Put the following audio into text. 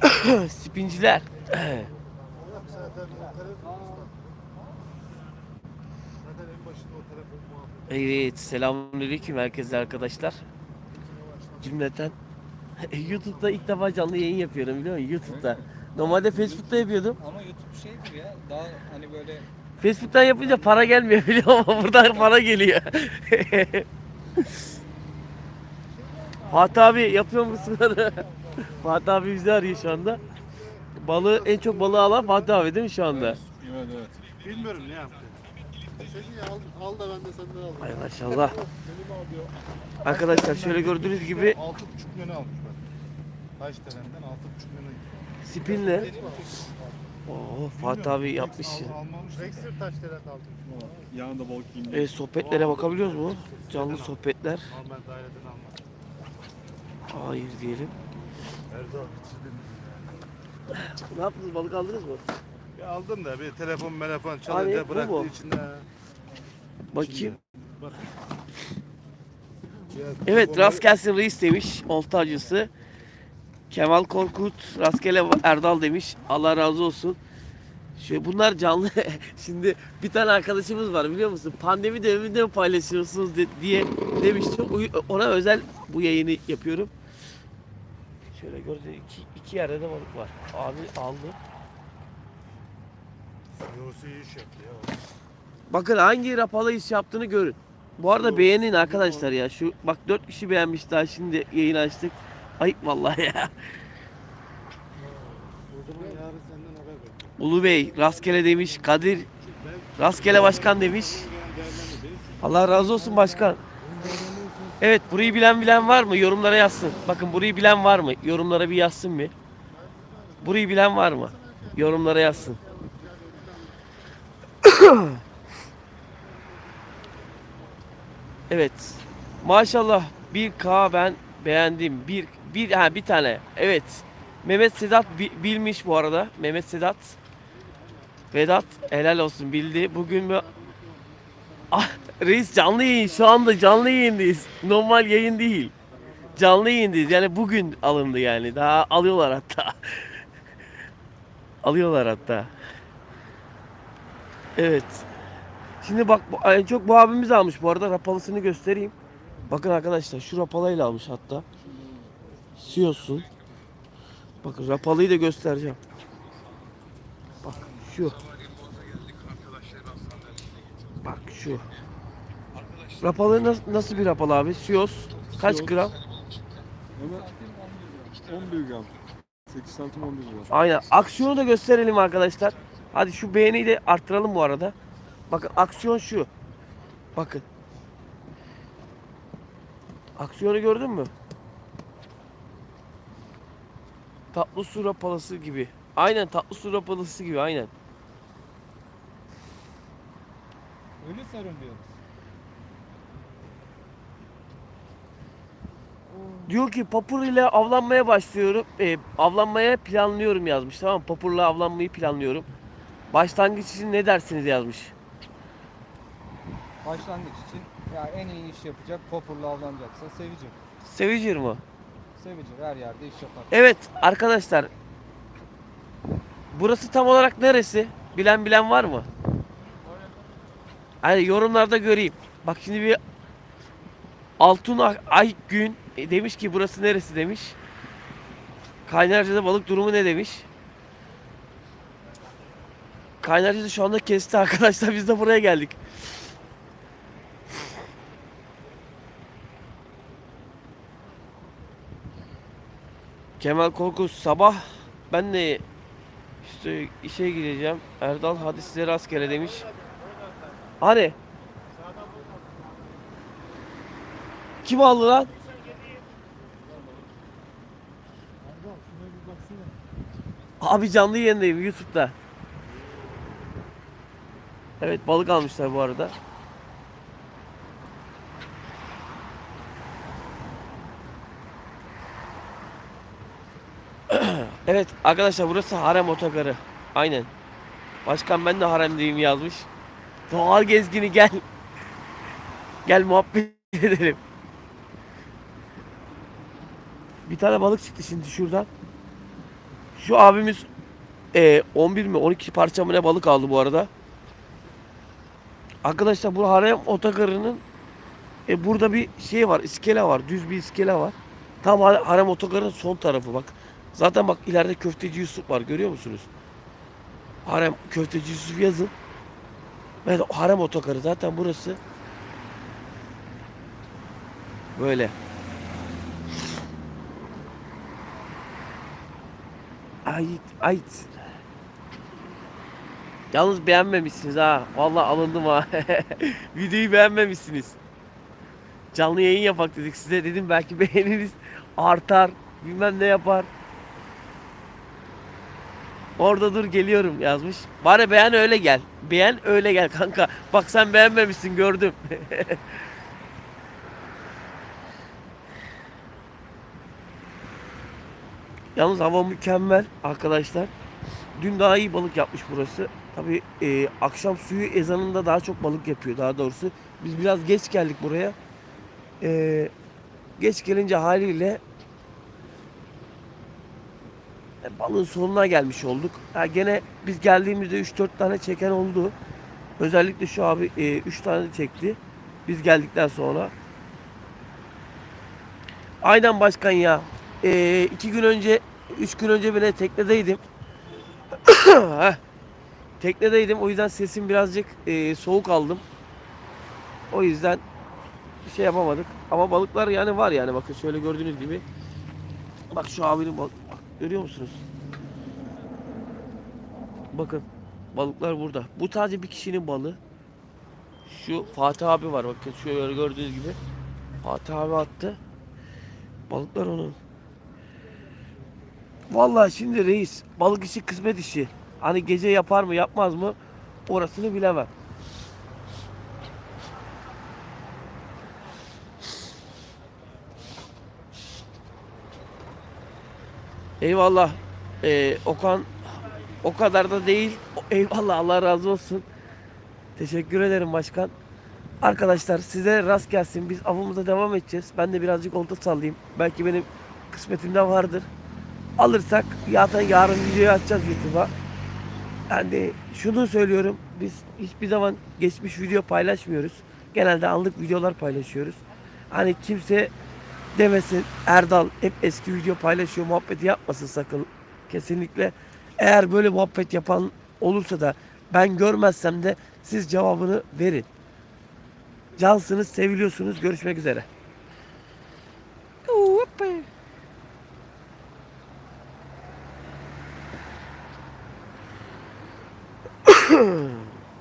Spinciler. Evet, selamünaleyküm herkese arkadaşlar. Cümleten YouTube'da ilk defa canlı yayın yapıyorum biliyor musun? YouTube'da. Normalde Facebook'ta yapıyordum. Ama YouTube şeydir ya daha hani böyle Facebook'tan yapınca para gelmiyor biliyor musun? Ama buradan para geliyor. Fatih abi yapıyor musun? Fatih abi bizi arıyor şu anda. Balığı en çok balığı alan Fatih abi değil mi şu anda? Evet evet. Bilmiyorum ne yaptı. Seni al, al da ben de senden alayım. Ay maşallah. Benim abi o. Arkadaşlar şöyle gördüğünüz gibi Altı buçuk milyonu almış bak. Taş terenden altı buçuk milyona spinle. Oo Fatih abi yapmış ya. Almamış. Rexir taş teren milyona. Yanında balık yiyeyim. E, sohbetlere bakabiliyoruz mu? Canlı sohbetler. Normal daireden almadım. Hayır diyelim. Erdal bitirdin. Ne yaptınız? Balık aldınız mı? Ya aldım da bir telefon telefon çalınca bu bıraktı mu? içinde. Bakayım. Bak. Ya, Evet telefonları- rast gelsin reis demiş. Olta acısı. Kemal Korkut rastgele Erdal demiş. Allah razı olsun. Şöyle bunlar canlı. Şimdi bir tane arkadaşımız var biliyor musun? Pandemi döneminde mi paylaşıyorsunuz de- diye demiştim. O- Ona özel bu yayını yapıyorum. Şöyle gördüğünüz iki, iki yerde de balık var. Abi aldı. İyi iş yaptı ya. Bakın hangi rapalı iş yaptığını görün. Bu arada beğenin arkadaşlar ya. Şu bak 4 kişi beğenmiş daha şimdi yayın açtık. Ayıp vallahi ya. O zaman yarın senden haber bekliyorum. Ulu Bey rastgele demiş. Kadir rastgele başkan demiş. Allah razı olsun başkan. Evet burayı bilen bilen var mı? Yorumlara yazsın. Bakın burayı bilen var mı? Yorumlara bir yazsın bir. Burayı bilen var mı? Yorumlara yazsın. evet. Maşallah 1K ben beğendim. Bir bir ha bir tane. Evet. Mehmet Sedat bi- bilmiş bu arada. Mehmet Sedat. Vedat helal olsun bildi. Bugün mü Ah, reis canlı yayın şu anda canlı yayındayız. Normal yayın değil. Canlı yayındayız. Yani bugün alındı yani. Daha alıyorlar hatta. alıyorlar hatta. Evet. Şimdi bak en çok bu abimiz almış bu arada. Rapalısını göstereyim. Bakın arkadaşlar şu rapalayla almış hatta. Siyosun. Bakın rapalıyı da göstereceğim. Bak şu. Bak şu. Rapalı nasıl, nasıl bir rapalı abi? Siyos. Kaç Siyos. gram? Ama 11 gram. 8 santim 11 gram. Aynen. Aksiyonu da gösterelim arkadaşlar. Hadi şu beğeniyi de arttıralım bu arada. Bakın aksiyon şu. Bakın. Aksiyonu gördün mü? Tatlı su rapalısı gibi. Aynen tatlı su rapalısı gibi aynen. Öyle sarın Diyor ki papur ile avlanmaya başlıyorum. E, avlanmaya planlıyorum yazmış. Tamam mı? Papurla avlanmayı planlıyorum. Başlangıç için ne dersiniz yazmış. Başlangıç için ya en iyi iş yapacak, popurla avlanacaksa Sevicir. Sevicir mi? Sevicir her yerde iş yapar. Evet arkadaşlar. Burası tam olarak neresi? Bilen bilen var mı? Hani yorumlarda göreyim. Bak şimdi bir Altun Ay Gün e, demiş ki burası neresi demiş. Kaynarca'da balık durumu ne demiş. Kaynarca'da şu anda kesti arkadaşlar biz de buraya geldik. Kemal Korkus sabah ben de işte işe gideceğim. Erdal hadi size rastgele demiş. Hani? Kim aldı lan? Abi canlı yayındayım YouTube'da. Evet balık almışlar bu arada. Evet arkadaşlar burası harem otogarı. Aynen. Başkan ben de haremdeyim yazmış. Doğal gezgini gel. Gel muhabbet edelim. Bir tane balık çıktı şimdi şuradan. Şu abimiz e, 11 mi 12 parça mı ne balık aldı bu arada. Arkadaşlar bu harem otogarının e, burada bir şey var iskele var düz bir iskele var. Tam ha- harem otogarının son tarafı bak. Zaten bak ileride köfteci Yusuf var görüyor musunuz? Harem köfteci Yusuf yazın. Evet harem otogarı zaten burası. Böyle. Ait, ait. Yalnız beğenmemişsiniz ha. Vallahi alındım ha. Videoyu beğenmemişsiniz. Canlı yayın yapak dedik size dedim belki beğeniriz. Artar. Bilmem ne yapar. Orada dur geliyorum yazmış. Bari beğen öyle gel. Beğen öyle gel kanka. Bak sen beğenmemişsin gördüm. Yalnız hava mükemmel arkadaşlar. Dün daha iyi balık yapmış burası. Tabi akşam suyu ezanında daha çok balık yapıyor daha doğrusu. Biz biraz geç geldik buraya. E, geç gelince haliyle e, balığın sonuna gelmiş olduk. Ha, gene biz geldiğimizde 3-4 tane çeken oldu. Özellikle şu abi 3 tane çekti. Biz geldikten sonra. Aynen başkan ya. E, iki gün önce, üç gün önce bile teknedeydim. Teknedeydim. O yüzden sesim birazcık e, soğuk aldım. O yüzden bir şey yapamadık. Ama balıklar yani var yani bakın şöyle gördüğünüz gibi. Bak şu abinin bak, bak görüyor musunuz? Bakın balıklar burada. Bu sadece bir kişinin balığı. Şu Fatih abi var bakın şöyle gördüğünüz gibi. Fatih abi attı. Balıklar onun. Vallahi şimdi reis balık işi kısmet işi. Hani gece yapar mı yapmaz mı orasını bilemem. Eyvallah. Ee, Okan o kadar da değil. Eyvallah Allah razı olsun. Teşekkür ederim başkan. Arkadaşlar size rast gelsin. Biz avımıza devam edeceğiz. Ben de birazcık olta sallayayım. Belki benim kısmetimde vardır. Alırsak zaten yarın videoyu atacağız YouTube'a. Yani şunu söylüyorum. Biz hiçbir zaman geçmiş video paylaşmıyoruz. Genelde anlık videolar paylaşıyoruz. Hani kimse demesin Erdal hep eski video paylaşıyor muhabbeti yapmasın sakın. Kesinlikle eğer böyle muhabbet yapan olursa da ben görmezsem de siz cevabını verin. Cansınız, seviliyorsunuz. Görüşmek üzere.